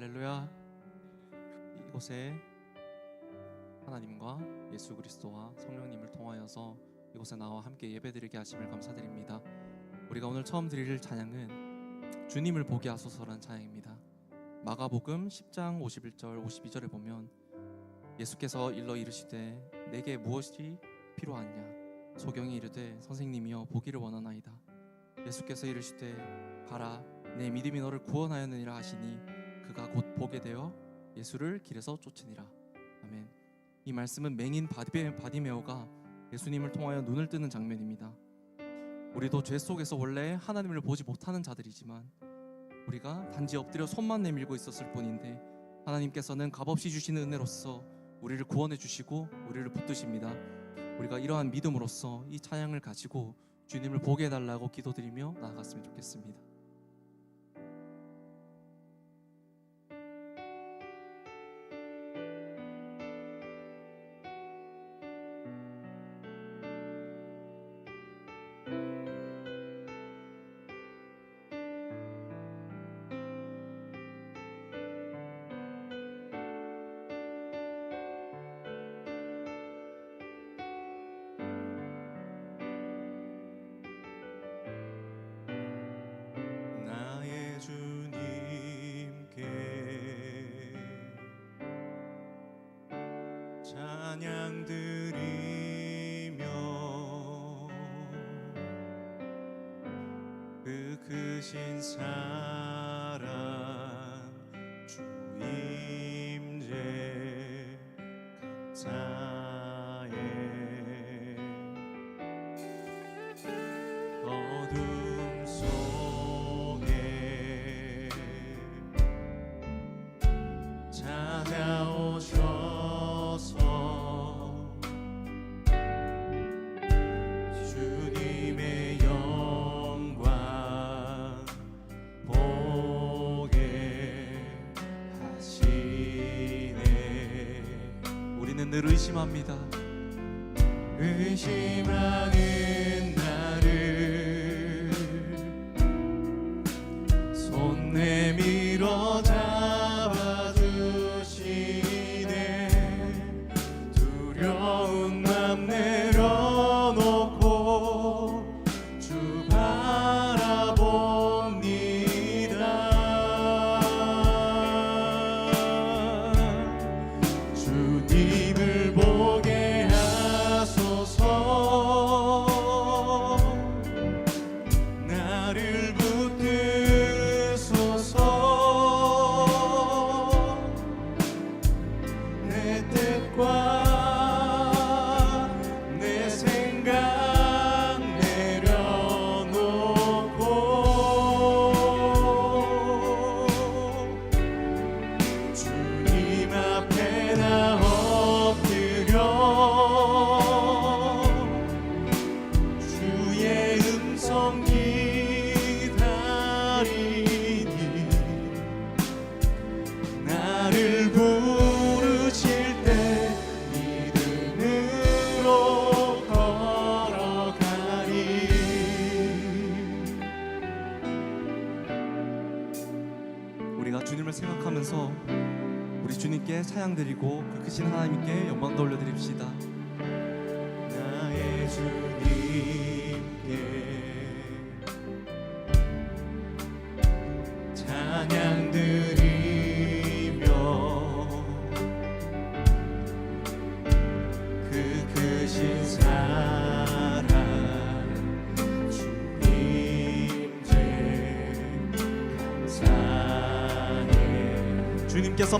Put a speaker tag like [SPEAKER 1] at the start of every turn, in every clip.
[SPEAKER 1] 할렐루야. 이곳에 하나님과 예수 그리스도와 성령님을 통하여서 이곳에 나와 함께 예배드리게 하심을 감사드립니다. 우리가 오늘 처음 드릴 찬양은 주님을 보게 하소서라는 찬양입니다. 마가복음 10장 51절 52절에 보면 예수께서 일러 이르시되 내게 무엇이 필요하냐 소경이 이르되 선생님이여 보기를 원하나이다 예수께서 이르시되 가라 내 믿음이 너를 구원하였느니라 하시니 그가 곧 보게 되어 예수를 길에서 쫓으니라 아멘 이 말씀은 맹인 바디메, 바디메오가 예수님을 통하여 눈을 뜨는 장면입니다 우리도 죄 속에서 원래 하나님을 보지 못하는 자들이지만 우리가 단지 엎드려 손만 내밀고 있었을 뿐인데 하나님께서는 값없이 주시는 은혜로서 우리를 구원해 주시고 우리를 붙드십니다. 우리가 이러한 믿음으로써 이 찬양을 가지고 주님을 보게 해달라고 기도드리며 나아갔으면 좋겠습니다.
[SPEAKER 2] 찬양 드리며 그 크신 사
[SPEAKER 1] 늘 의심합니다.
[SPEAKER 2] 의심하는
[SPEAKER 1] 생각하면서 우리 주님께 찬양 드리고 그 크신 하나님께 영광 돌려드립시다.
[SPEAKER 2] 나의 주님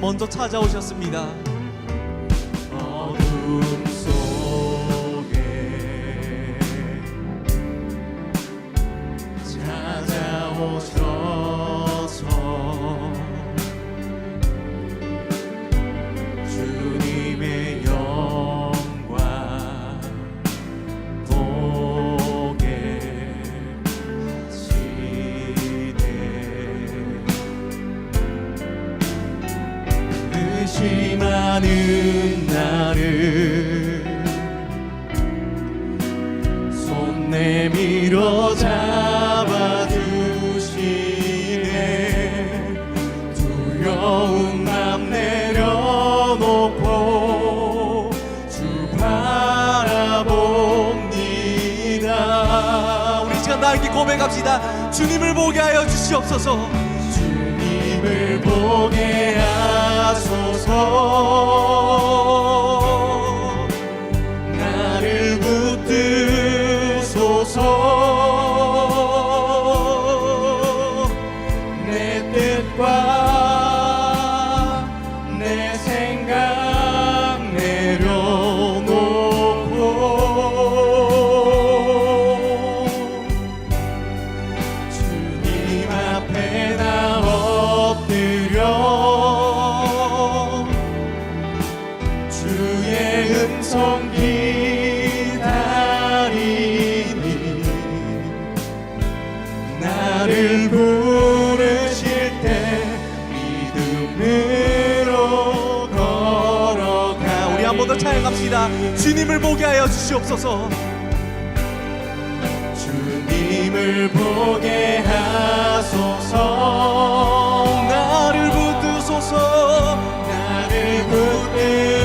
[SPEAKER 1] 먼저 찾아오셨습니다.
[SPEAKER 2] 어둠 하
[SPEAKER 1] 찬양합시다. 주님을 보게 하여 주시옵소서.
[SPEAKER 2] 주님을 보게 하소서.
[SPEAKER 1] 나를 붙드소서.
[SPEAKER 2] 나를 붙드소서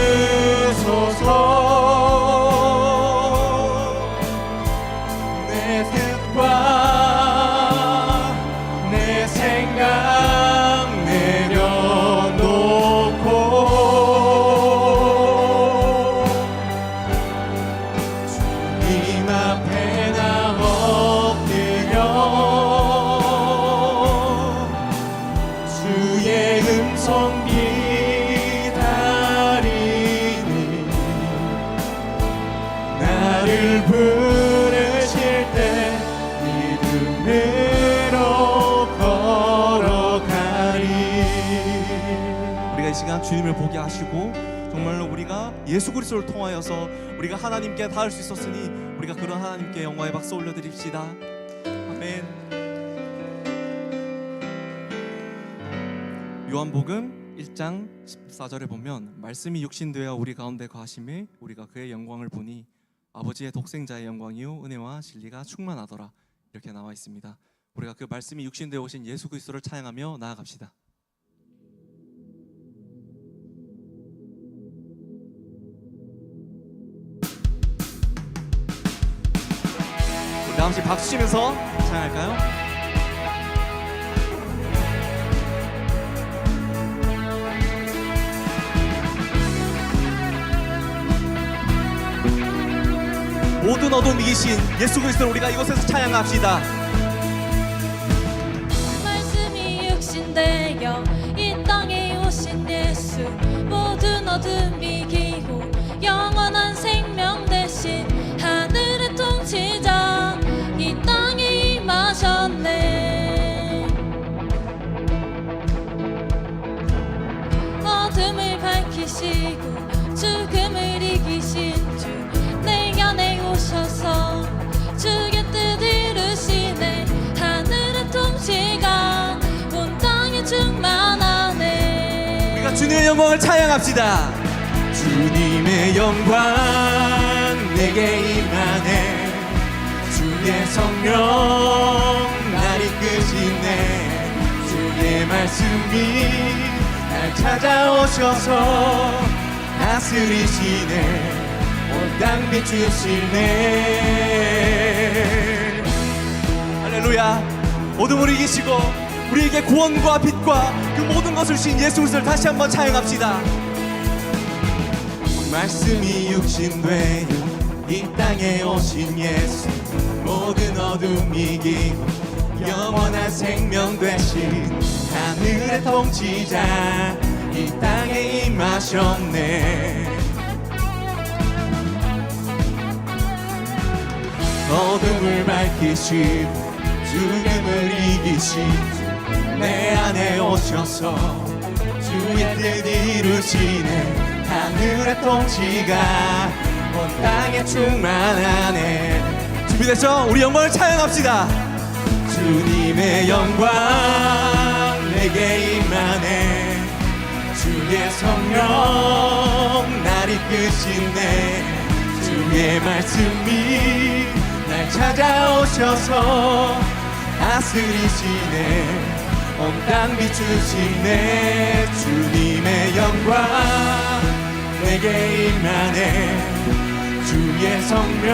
[SPEAKER 1] 주님을 보게 하시고 정말로 우리가 예수 그리스도를 통하여서 우리가 하나님께 닿을 수 있었으니 우리가 그런 하나님께 영광의 박수 올려드립시다. 아멘. 요한복음 1장 14절에 보면 말씀이 육신되어 우리 가운데 거하심에 우리가 그의 영광을 보니 아버지의 독생자의 영광이요 은혜와 진리가 충만하더라. 이렇게 나와 있습니다. 우리가 그 말씀이 육신되어 오신 예수 그리스도를 찬양하며 나아갑시다 다 같이 박수 치면서 찬양할까요? 모든 어둠 이기신 예수 그리스도를 우리가 이곳에서 찬양합시다.
[SPEAKER 3] 말씀이 육신되어 이 땅에 오신 예수 모든 어둠 밝히시고 죽음을 이기신 주내 안에 오셔서 주의 뜻 이루시네. 하늘의 통치가 온 땅에 충만하네.
[SPEAKER 1] 우리가 주님의 영광을 찬양합시다.
[SPEAKER 2] 주님의 영광 내게 임하네. 주의 성령 날 이끄시네. 주의 말씀이 날 찾아오셔서 다스리시네 온 땅 비추시네
[SPEAKER 1] 할렐루야. 어둠을 이기시고 우리에게 구원과 빛과 그 모든 것을 주신 예수 그리스도를 다시 한번 찬양합시다.
[SPEAKER 2] 말씀이 육신되어 이 땅에 오신 예수 모든 어둠 이기고 영원한 생명 되신 하늘의 통치자 이 땅에 임하셨네 어둠을 밝히시고 죽음을 이기신 주내 안에 오셔서 주의 뜻 이루시네 하늘의 통치가 온 땅에 충만하네
[SPEAKER 1] 준비됐죠? 우리 영광을 찬양합시다.
[SPEAKER 2] 주님의 영광 내게 임하네. 주의 성령 날 이끄시네. 주의 말씀이 날 찾아오셔서 다스리시네. 온땅 비추시네. 주님의 영광 내게 임하네. 주의 성령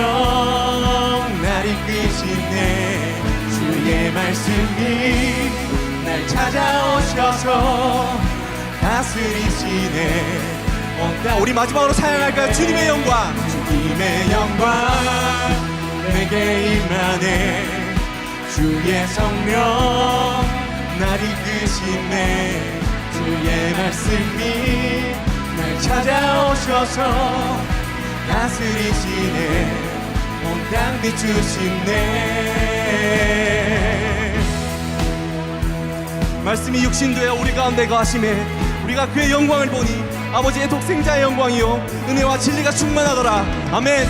[SPEAKER 2] 날 이끄시네 주의 말씀이 날 찾아오셔서 다스리시네. 자, 우리 마지막으로 사용할까요? 주님의 영광. 주님의 영광. 내게 임하네. 주의 성령 날 이끄시네. 주의 말씀이 날 찾아오셔서 다스리시네. 온 땅 비추시네 말씀이 육신되어 우리 가운데 거하심에 우리가 그의 영광을 보니 아버지의 독생자의 영광이요. 은혜와 진리가 충만하더라. 아멘.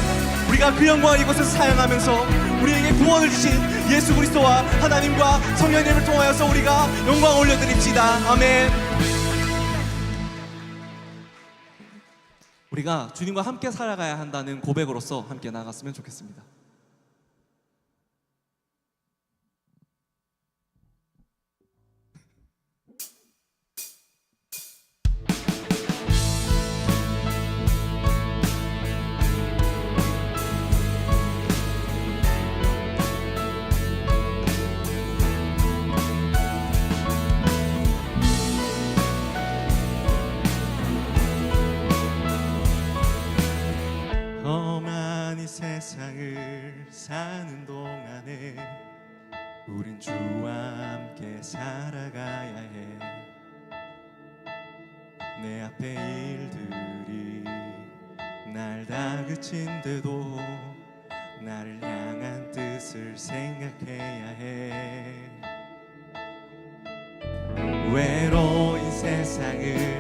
[SPEAKER 2] 우리가 그 영광을 이곳에서 사용하면서 우리에게 구원을 주신 예수 그리스도와 하나님과 성령님을 통하여서 우리가 영광 올려드립시다. 아멘.
[SPEAKER 1] 우리가 주님과 함께 살아가야 한다는 고백으로서 함께 나갔으면 좋겠습니다.
[SPEAKER 2] 외로운 세상을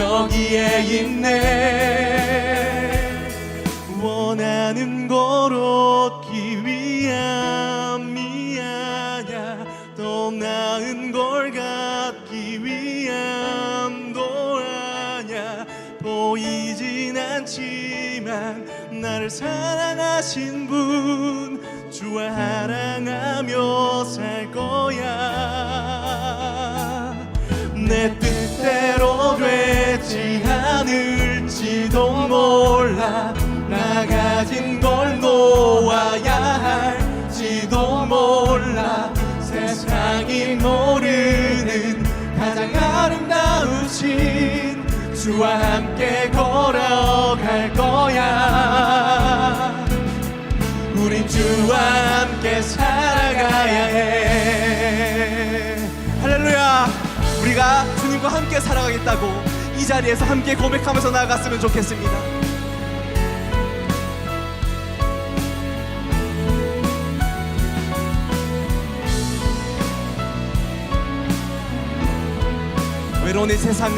[SPEAKER 2] 여기에 있네. 원하는 걸 얻기 위함 이 아냐 더 나은 걸 갖기 위함도 아냐 보이진 않지만 나를 사랑하신 분 주와 사랑하며 살 거야 않을지도 몰라 나 가진 걸 놓아야 할지도 몰라 세상이 모르는 가장 아름다우신 주와 함께 걸어갈 거야. 우린 주와 함께 살아가야 해. 할렐루야. 우리가 주님과 함께 살아가겠다고 이 자리에서 함께 고백하면서 나아갔으면 좋겠습니다. 외로운 이 세상을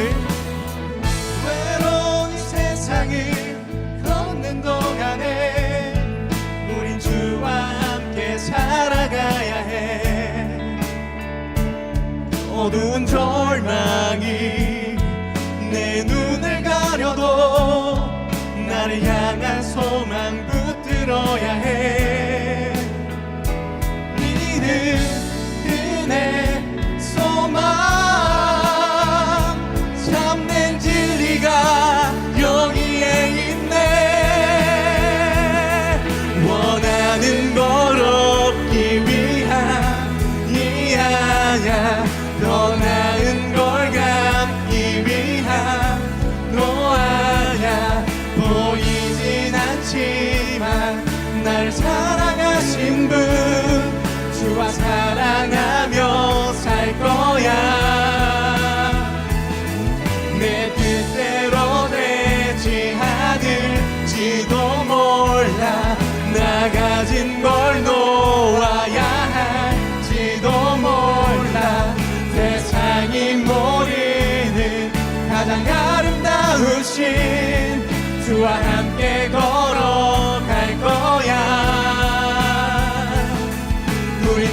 [SPEAKER 2] 외로운 이 세상을 걷는 동안에 우린 주와 함께 살아가야 해. 어두운 절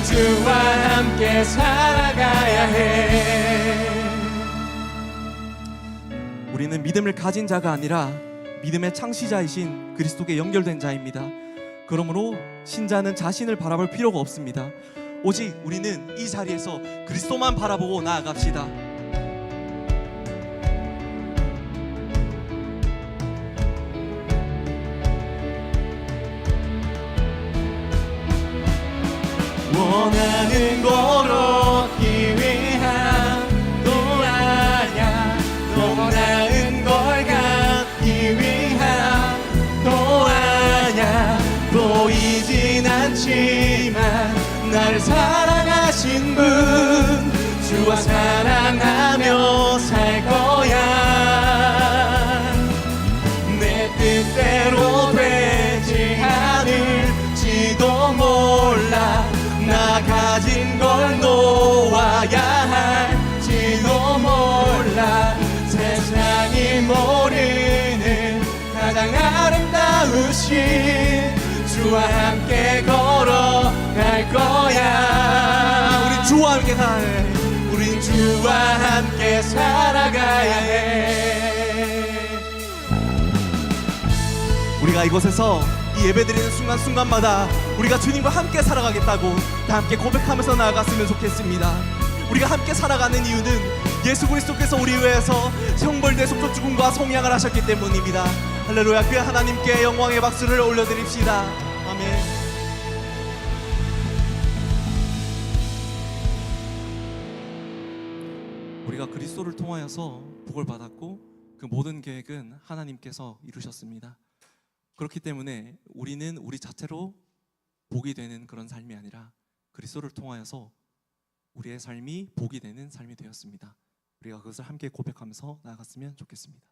[SPEAKER 2] 주와 함께 살아가 살아가야 해 우리는 믿음을 가진 자가 아니라 믿음의 창시자이신 그리스도께 연결된 자입니다. 그러므로 신자는 자신을 바라볼 필요가 없습니다. 오직 우리는 이 자리에서 그리스도만 바라보고 나아갑시다. 원하는 걸 얻기 위한 또 아냐 더 나은 걸 갖기 위한 또 아냐 보이진 않지만 나를 사랑하신 분 주와 사랑하 함께 살 우린 주와 함께 살아가야 해 우리가 이곳에서 이 예배드리는 순간순간마다 우리가 주님과 함께 살아가겠다고 다 함께 고백하면서 나아갔으면 좋겠습니다. 우리가 함께 살아가는 이유는 예수 그리스도께서 우리 위해서 형벌대 속죄 죽음과 성량을 하셨기 때문입니다. 할렐루야 그 하나님께 영광의 박수를 올려드립시다. 아멘.
[SPEAKER 1] 우리가 그리스도를 통하여서 복을 받았고 그 모든 계획은 하나님께서 이루셨습니다. 그렇기 때문에 우리는 우리 자체로 복이 되는 그런 삶이 아니라 그리스도를 통하여서 우리의 삶이 복이 되는 삶이 되었습니다. 우리가 그것을 함께 고백하면서 나아갔으면 좋겠습니다.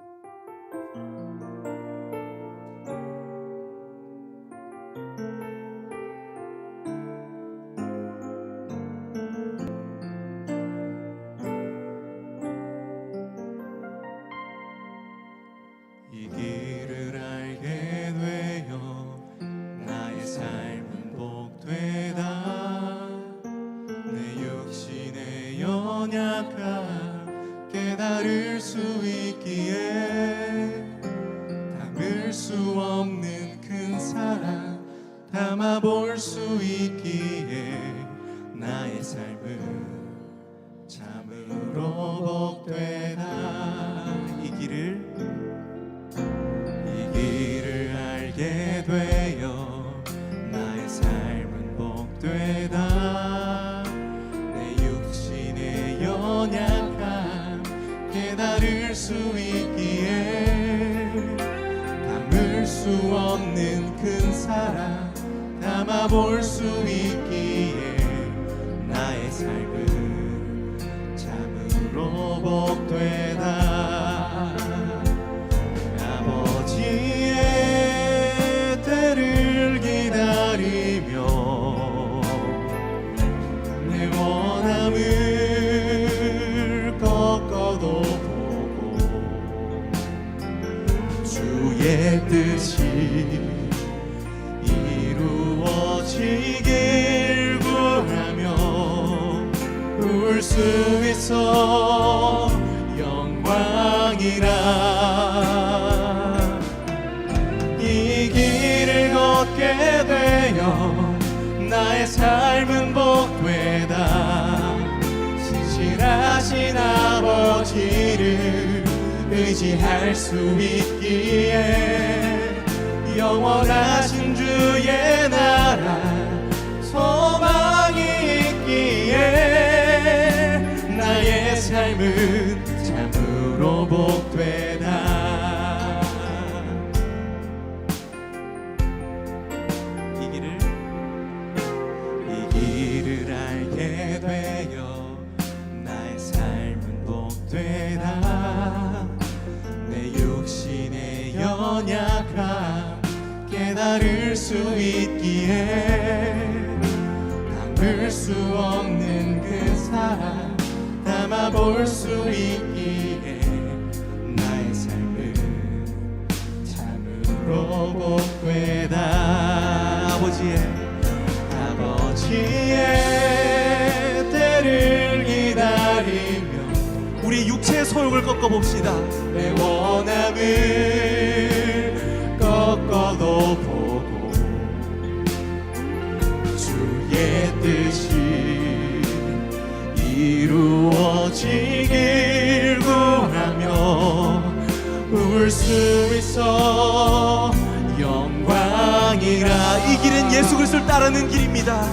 [SPEAKER 2] 수 있기에 담을 수 없는 큰 사랑 담아볼 수 있기에 나의 삶은 참으로 복되다 울수 있어. 영광이라. 이 길을 걷게 되어 나의 삶은 복되다. 신실하신 아버지를 의지할 수 있기에 영원하신 주의 복되다 이 길을 이 길을 알게 되어 나의 삶은 복되다 내 육신의 연약함 깨달을 수 있기에 담을 수 없는 그 사랑 담아볼 수 있기에 꺾어 봅시다. 내 원함을 꺾어도 보고 주의 뜻이 이루어지길 구하며 울 수 있어 영광이라 이 길은 예수 그리스도를 따르는 길입니다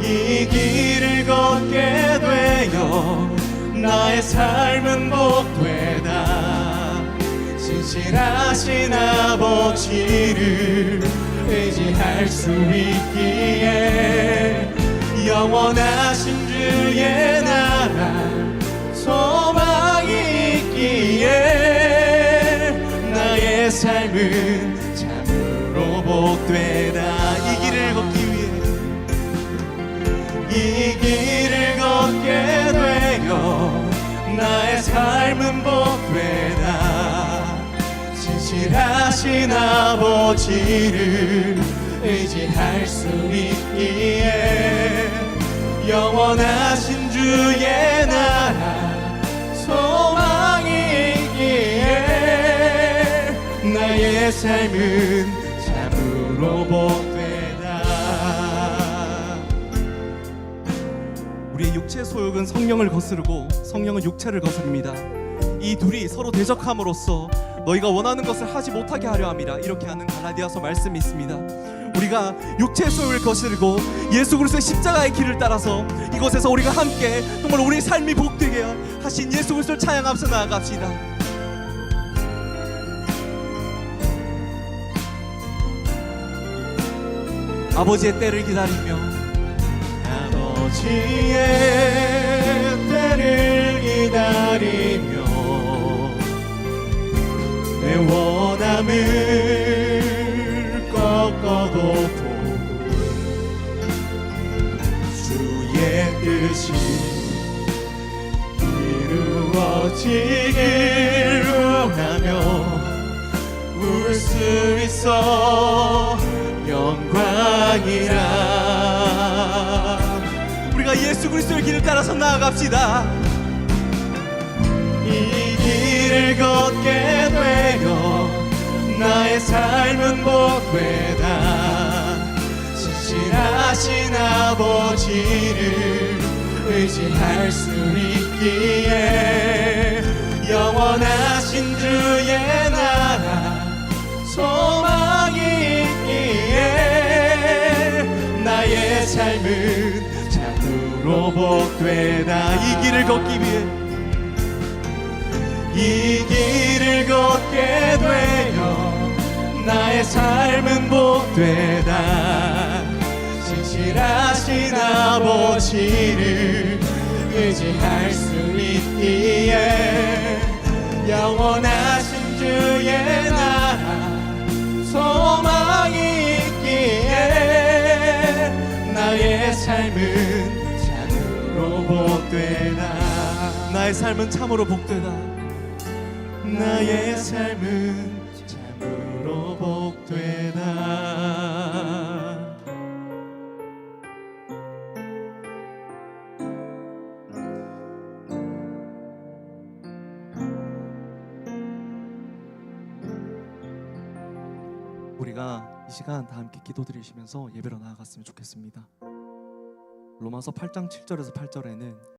[SPEAKER 2] 이 길을 걷게 되어 나의 삶은 복되다 진실하신 아버지를 의지할 수 있기에 영원하신 주의 나라 하신 아버지를 의지할 수 있기에 영원하신 주의 나라 소망이 있기에 나의 삶은 참으로 복되다 우리의 육체 소욕은 성령을 거스르고 성령은 육체를 거스릅니다. 이 둘이 서로 대적함으로써 너희가 원하는 것을 하지 못하게 하려 함이라 이렇게 하는 갈라디아서 말씀이 있습니다. 우리가 육체 소욕을 거스르고 예수 그리스도의 십자가의 길을 따라서 이곳에서 우리가 함께 정말 우리의 삶이 복되게 하신 예수 그리스도를 찬양하면서 나아갑시다. 아버지의 때를 기다리며 아버지의 때를 기다리며 내 원함을 꺾어도 보고 주의 뜻이 이루어지길 원하며 울 수 있어 영광이라. 우리가 예수 그리스도의 길을 따라서 나아갑시다. 이 걷게 되어 나의 삶은 복되다. 진실하신 아버지를 의지할 수 있기에 영원하신 주의 나라 소망이 있기에 나의 삶은 참으로 복되다. 이 길을 걷기 위해 이 길을 걷게 되어 나의 삶은 복되다. 진실하신 아버지를 의지할 수 있기에 영원하신 주의 나라 소망이 있기에 나의 삶은 참으로 복되다. 나의 삶은 참으로 복되다 나의 삶은 참으로 복되다 우리가 이 시간 다 함께 기도드리시면서 예배로 나아갔으면 좋겠습니다. 로마서 8장 7절에서 8절에는